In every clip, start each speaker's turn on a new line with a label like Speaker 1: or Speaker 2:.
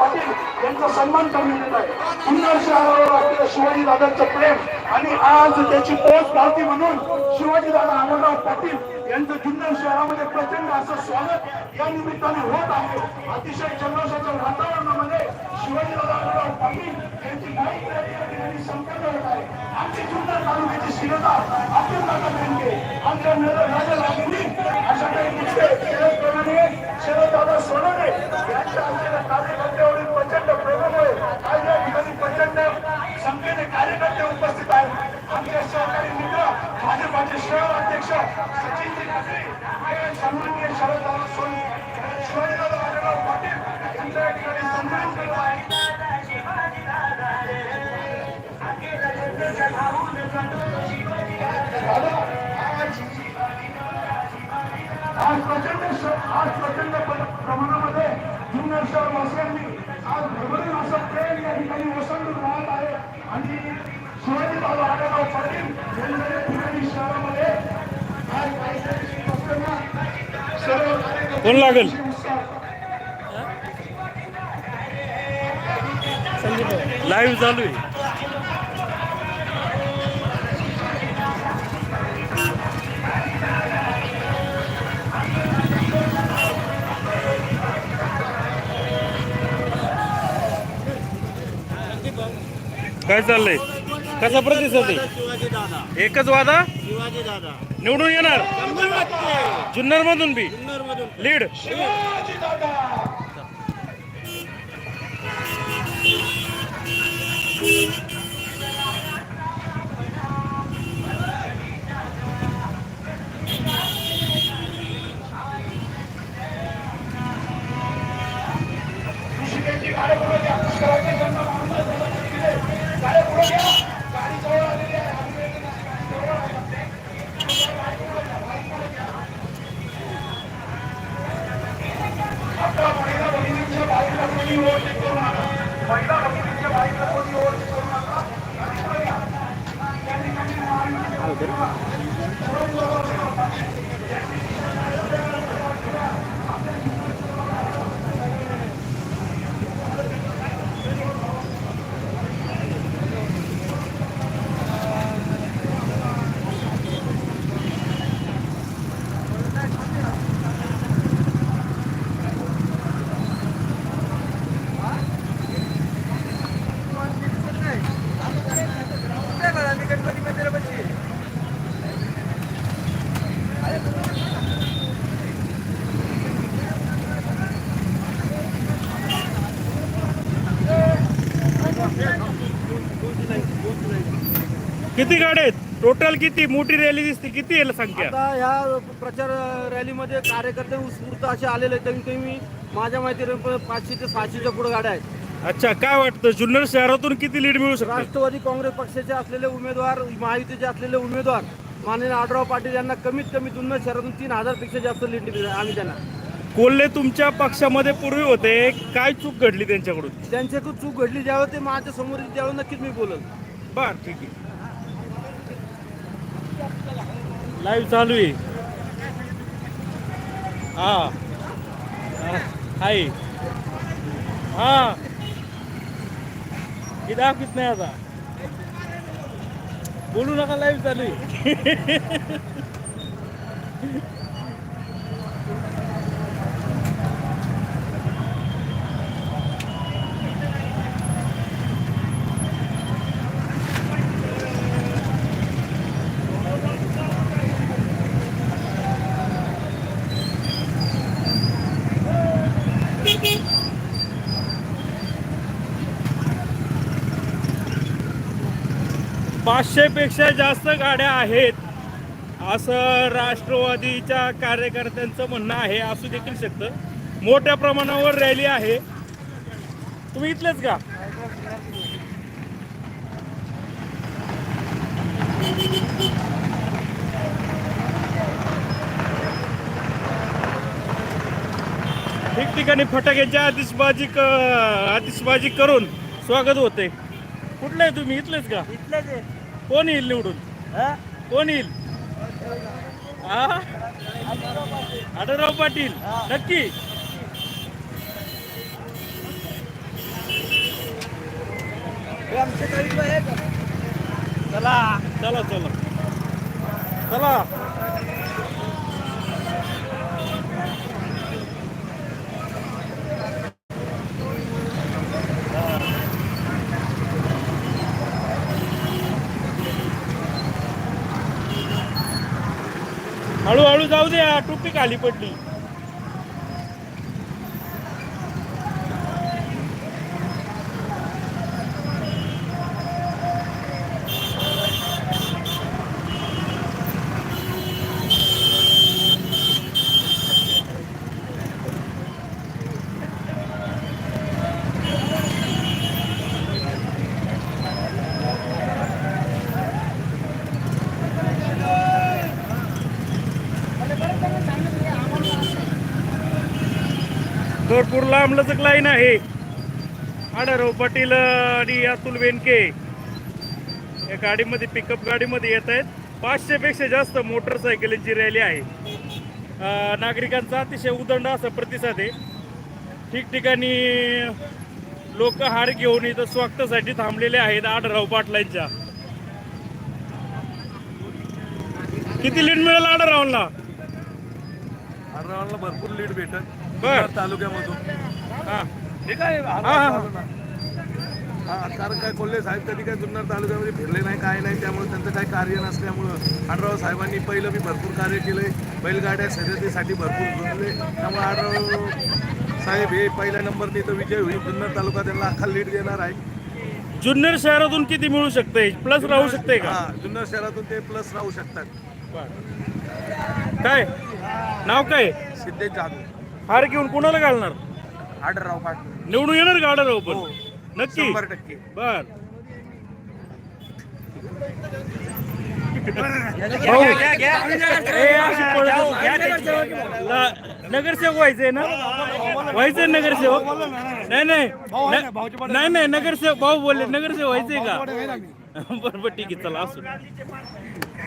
Speaker 1: पाटील यांचा सन्मान करण्यात येत आहे. सुंदर शहरावर असलेलं शिवाजी दादांचं प्रेम आणि आज त्याची पोच पावती म्हणून शिवाजी दादा आनंदराव पाटील यांचं जुन्नर शहरामध्ये प्रचंड असं स्वागत या निमित्ताने होत आहे. अतिशय जल्लोषाच्या वातावरणामध्ये शिवाजी दादा आनंदराव पाटील यांची बाईक रॅली संपन्न होत आहे. आमची जुन्नर तालुक्याची शिरता अब्दुल दादा बेनके आमच्या नगर राजा लागली अशा काही मुद्दे त्याचप्रमाणे शरददादा सोनवणे यांच्या असलेल्या कार्यकर्त्यावरील प्रचंड प्रेमामुळे आज या ठिकाणी प्रचंड संख्येने कार्यकर्ते उपस्थित आहेत. आमचे सहकारी मित्र भाजपाचे शहर अध्यक्ष सचिनजी ठाकरे हे सन्माननीय शरददादा सोन राजाराव पाटील यांचा या ठिकाणी सन्मान करत आहे आज आज प्रचंड आज प्रचंड प्रमाणामध्ये जुन्नर शहरवासियांनी आज भरभरून असं प्रेम या ठिकाणी ओसंडून राहत आहे. आणि
Speaker 2: कोण लागेल? लाईव्ह चालू आहे काय चाललंय कसा प्रतिसाद आहे?
Speaker 3: शिवाजी दादा
Speaker 2: एकच वादा?
Speaker 3: शिवाजी दादा
Speaker 2: निवडून येणार? जुन्नर मधून बी? लीड?
Speaker 1: शिवाजी दादा ऋषिकेशची गाडी पुढे घ्या. पुष्कराचे संत महाराज झाला तिकडे. गाडी पुढे घ्या. गाडी जवळ आलेली आहे. आम्ही वेगळे नाही. गाडी जवळ आहे. आपल्या महिला भगिनींच्या बाईकला कोणी ओव्हरटेक करू नका. महिला भगिनींच्या बाईकला कोणी ओव्हरटेक करू नका. गाडी पुढे घ्या. या ठिकाणी महाराज
Speaker 2: किती गाड्या आहेत? टोटल किती? मोठी रॅली दिसते. किती आहे संख्या?
Speaker 3: आता ह्या प्रचार रॅलीमध्ये कार्यकर्ते उत्स्फूर्त असे आलेले आहेत. कमी कमी माझ्या माहितीने पाचशे ते सहाशेच्या पुढे गाड्या आहेत.
Speaker 2: अच्छा काय वाटतं? जुन्नर शहरातून किती लीड मिळू शकते?
Speaker 3: राष्ट्रवादी काँग्रेस पक्षाचे असलेले उमेदवार महायुतीचे असलेले उमेदवार माननीय आढराव पाटील यांना कमीत कमी जुन्नर शहरातून तीन हजारपेक्षा जास्त लीड दिली आम्ही त्यांना.
Speaker 2: कोल्हे तुमच्या पक्षामध्ये पूर्वी होते. काय चूक घडली त्यांच्याकडून?
Speaker 3: त्यांच्याकडून चूक घडली. ज्यावेळी ते माझ्यासमोर येईल त्यावेळी नक्कीच मी बोलल.
Speaker 2: बर ठीक आहे. लाईव्ह चालू आहे. हा. हाय. हा. हे दाखवीत नाही आता. बोलू नका लाईव्ह चालू आहे. पाचशेपेक्षा जास्त गाड्या आहेत. असं राष्ट्रवादीच्या कार्यकर्त्यांचं म्हणणं आहे असू देखील शकतं. मोठ्या प्रमाणावर रॅली आहे. तुम्ही इथलेच का? ठिकठिकाणी फटाक्याची आतिषबाजी क आतिषबाजी करून स्वागत होते. कुठले आहे तुम्ही? इथलेच का?
Speaker 3: इथलेच
Speaker 2: कोण येईल निवडून? कोण येईल? आढळराव पाटील. नक्की. चला. चला चला. चला. हळूहळू जाऊ दे टोपी खाली पडली. भरपूर आमलचक लाईन आहे. आढाराव पाटील आणि अतुल वेनके. या गाडीमध्ये पिकअप गाडीमध्ये येत आहेत. पाचशेपेक्षा जास्त मोटरसायकलींची रॅली आहे. नागरिकांचा अतिशय उदंड असा प्रतिसाद आहे. ठिकठिकाणी लोक हार घेऊन इथं स्वागतासाठी थांबलेले आहेत आढराव पाटलांच्या. किती लीड मिळेल आढरावला
Speaker 3: आढळरावांना भरपूर लीड भेटत
Speaker 2: बर.
Speaker 3: तालुक्यामधून.
Speaker 2: हा.
Speaker 3: ठीक आहे?
Speaker 2: हा, हा.
Speaker 3: हा कारण काय कोल्हे साहेब कधी काय जुन्नर तालुक्यामध्ये फिरले नाही काय नाही त्यामुळे त्यांचं काही कार्य नसल्यामुळं आढराव साहेबांनी पहिलं मी भरपूर कार्य केलंय. बैलगाड्या शर्यतीसाठी भरपूर झुंजले त्यामुळे आढराव साहेब हे पहिल्या नंबरने इथं विजय होईल. जुन्नर तालुका त्यांना अख्खा लीड देणार आहे.
Speaker 2: जुन्नर शहरातून किती मिळू शकते प्लस राहू शकते का?
Speaker 3: जुन्नर शहरातून ते प्लस राहू शकतात.
Speaker 2: काय? नाव काय?
Speaker 3: सिद्धेश जाधव.
Speaker 2: हार घेऊन कुणाला घालणार?
Speaker 3: आढळराव पाटील.
Speaker 2: निवडून येणार गाडा राहू पण? नक्की?
Speaker 3: शंभर टक्के.
Speaker 2: बर. भाऊ, ए, अशी पळत ला- नगरसेवक व्हायचंय ना? व्हायचंय नगरसेवक? नाही नाही. न- नाही नाही नगरसेवक भाऊ बोलले नगरसेवक व्हायचंय का? बरोबर ठीक आहे चला असू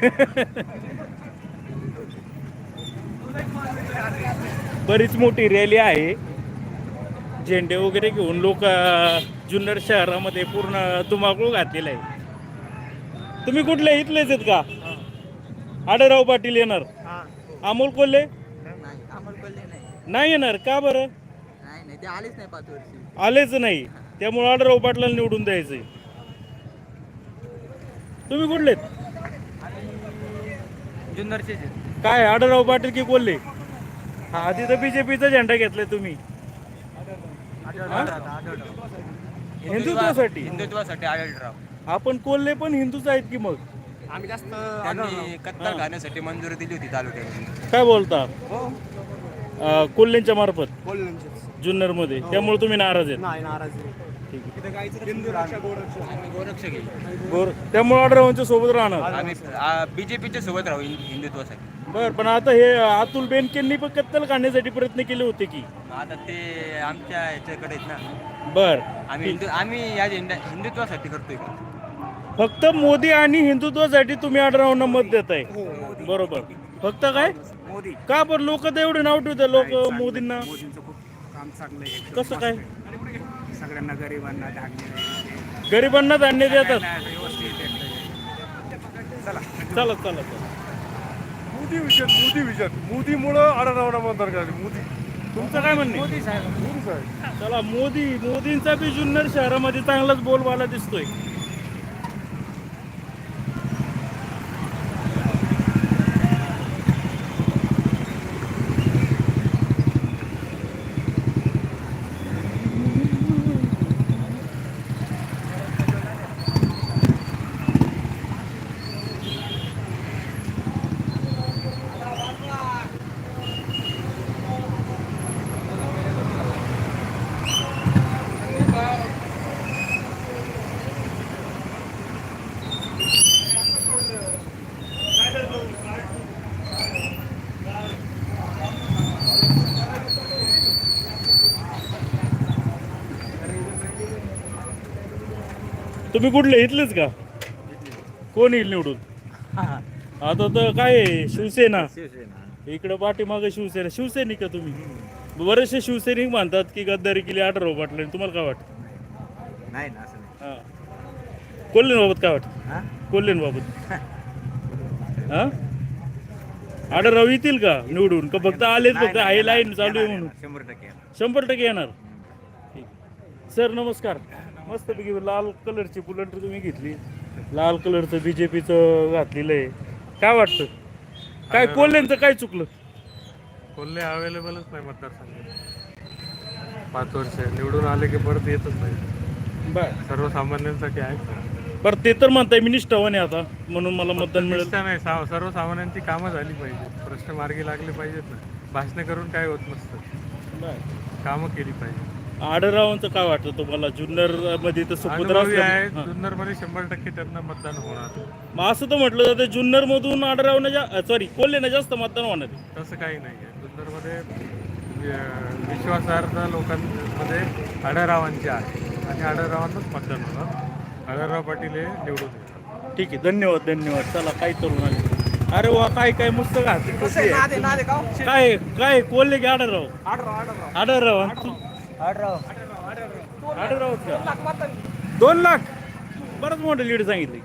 Speaker 2: बरीच मोठी रॅली आहे. झेंडे वगैरे घेऊन लोक जुन्नर शहरामध्ये पूर्ण धुमाकूळ घातलेला आहे. तुम्ही कुठले? इथलेच आहेत का? आडराव पाटील येणार. अमोल कोल्हे?
Speaker 4: नाही अमोल कोल्हे नाही.
Speaker 2: नाही येणार. का बरं?
Speaker 4: नाही नाही ते आलेच नाही पाच वर्षी.
Speaker 2: आलेच नाही. त्यामुळे आडराव पाटलाला निवडून द्यायचंय. तुम्ही कुठलेत
Speaker 4: जुन्नरचे
Speaker 2: काय आडराव पाटील की कोल्हे? हा तिथं बीजेपीचा झेंडा घेतलाय तुम्ही. हिंदुत्वासाठी.
Speaker 4: हिंदुत्वासाठी आढळराव
Speaker 2: आपण कोल्हे पण हिंदूच आहेत की मग?
Speaker 3: आम्ही जास्त
Speaker 4: त्यांनी कत्तल खाण्यासाठी मंजुरी दिली होती तालुक्यात
Speaker 2: काय बोलता?
Speaker 3: हो.
Speaker 2: अं, कोल्हेंच्या मार्फत? जुन्नरमध्ये त्यामुळे तुम्ही नाराज आहेत.
Speaker 3: नाही नाराज
Speaker 4: आम्ही गोरक्षक. आहे.
Speaker 2: बर त्यामुळे आडरावांच्या सोबत राहणार.
Speaker 4: आम्ही बीजेपीच्या सोबत राहू हिं- हिंदुत्वासाठी.
Speaker 2: बर पण आता हे अतुल बेनकेंनी पण कत्तल काढण्यासाठी प्रयत्न केले होते की.
Speaker 4: आता ते आमच्या ह्याच्याकडे आहेत ना.
Speaker 2: बर.
Speaker 4: आम्ही हिंदू आम्ही या हिंदुत्वासाठी करतोय का?
Speaker 2: फक्त मोदी आणि हिंदुत्वासाठी तुम्ही आडरावांना मत देताय. बरोबर. फक्त काय?
Speaker 3: मोदी.
Speaker 2: का पण लोक तर एवढे नाव ठेवतात लोक मोदींना.
Speaker 3: मोदींचं खूप काम चांगलं आहे.
Speaker 2: कसं काय?
Speaker 3: सगळ्यांना गरिबांना धान्य
Speaker 2: गरिबांना धान्य देतात.
Speaker 3: व्यवस्थित चला
Speaker 2: चला चला.
Speaker 3: मोदी विजन मोदी विजन मोदीमुळं आढळरावना मतदार करायचे. मोदी.
Speaker 2: तुमचं काय म्हणणे
Speaker 3: मोदी साहेब. मोदी साहेब.
Speaker 2: चला मोदी मोदींचा बी जुन्नर शहरामध्ये चांगलाच बोलबाला दिसतोय. तुम्ही कुठले? इथलेच का? कोण येईल निवडून? आता तर काय आहे, शिवसेना. इकडं पाठीमागं शिवसेना. शिवसैनिक का तुम्ही. बरेचसे शिवसैनिक म्हणतात की गद्दारी केली आठराव पाटलांनी. तुम्हाला काय वाटतं?
Speaker 4: नाही ना असं नाही.
Speaker 2: हा. कोल्हेंबाबत काय वाटतं? कोल्हेंबाबत. हा? आडराव येतील का निवडून? का फक्त आलेच फक्त हाय लाईन चालू आहे म्हणून?
Speaker 5: शंभर टक्के
Speaker 2: शंभर टक्के येणार? ठीक. सर नमस्कार. मस्तपैकी लाल कलरची बुलेट तुम्ही घेतली. लाल कलरचं बीजेपीचं घातलेलं आहे. काय वाटतं? काय कोल्हेंचं काय चुकलं?
Speaker 6: कोल्हे अवेलेबलच नाही मतदारसंघात. पाच वर्ष. निवडून आले की परत येतच नाही.
Speaker 2: बर.
Speaker 6: सर्वसामान्यांसाठी आहे.
Speaker 2: बरं ते तर म्हणताय मी निष्ठावान आहे आता म्हणून मला मतदान मिळेल
Speaker 6: निष्ठा नाही सर्वसामान्यांची कामं झाली पाहिजे प्रश्न मार्गी लागले पाहिजेत ना. भाषणं करून काय होत नसतं. कामं केली पाहिजे
Speaker 2: आडरावांचं काय वाटतं तुम्हाला? जुन्नरमध्ये तर सुपुत्र
Speaker 6: अनुभवी आहे
Speaker 2: हां.
Speaker 6: जुन्नरमध्ये शंभर टक्के त्यांना मतदान होणार.
Speaker 2: मग असं तर म्हटलं जातं जुन्नर मधून आडरावनं सॉरी कोल्हेनं जास्त मतदान होणार आहे.
Speaker 6: तसं काही नाही आहे. जुन्नरमध्ये अं, विश्वासार्ह लोकांमध्ये आढळरावांचे आहे. आणि आढळरावांनाच मतदान होणार. आढळराव पाटील हे निवडून
Speaker 2: ठीक आहे धन्यवाद धन्यवाद. चला काय तरुण आले? अरे वा काय काय मस्त घातली. काय काय कोल्हे की आडराव आडराव आडराव का दोन लाख बरंच मोठं लीड सांगितलं.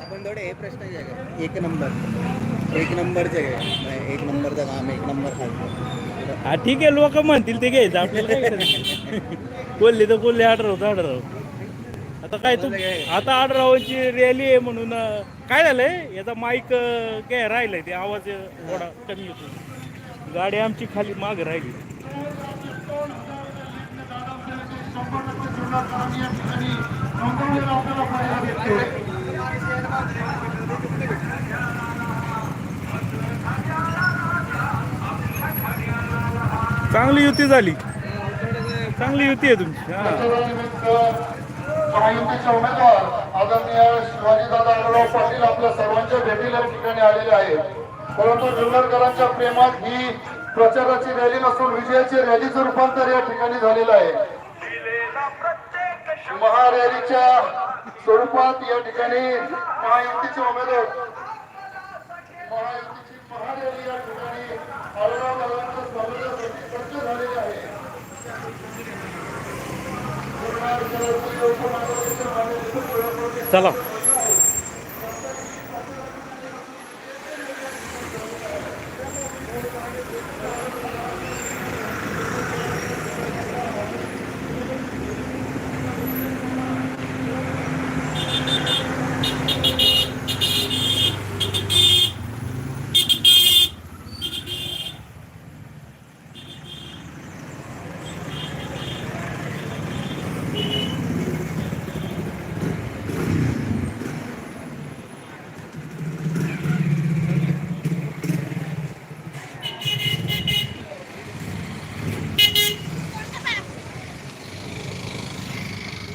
Speaker 4: आपण थोडे हे प्रश्न जे आहे एक नंबर. एक नंबरचे आहे एक नंबरचं काम एक नंबर खायचं
Speaker 2: हा ठीक आहे लोक म्हणतील ते घ्यायचं. आपल्याला काय करायचं? कोल्हे तर कोल्हे आडराव आडराव आता काय तू आता आडरावांची रॅली आहे म्हणून अं, काय झालंय? याचा माईक काय राहिलाय ते? आवाज अं, थोडा कमी होतो गाडी आमची खाली माग राहिली. चांगली युती झाली. चांगली युती आहे तुमची हा.
Speaker 7: महायुतीचे उमेदवार आदरणीय शिवाजीदादा आढळराव पाटील आपल्या सर्वांच्या भेटीला ठिकाणी आलेले आहेत परंतु जुन्नरकरांच्या प्रेमात ही प्रचाराची रॅली नसून विजयाची रॅलीचं रूपांतर या ठिकाणी झालेलं आहे. महारॅलीच्या स्वरूपात या ठिकाणी महायुतीचे उमेदवार महायुतीची महारॅली या ठिकाणी आढळराव दादांच्या स्वागतासाठी सज्ज झालेली आहे
Speaker 2: चला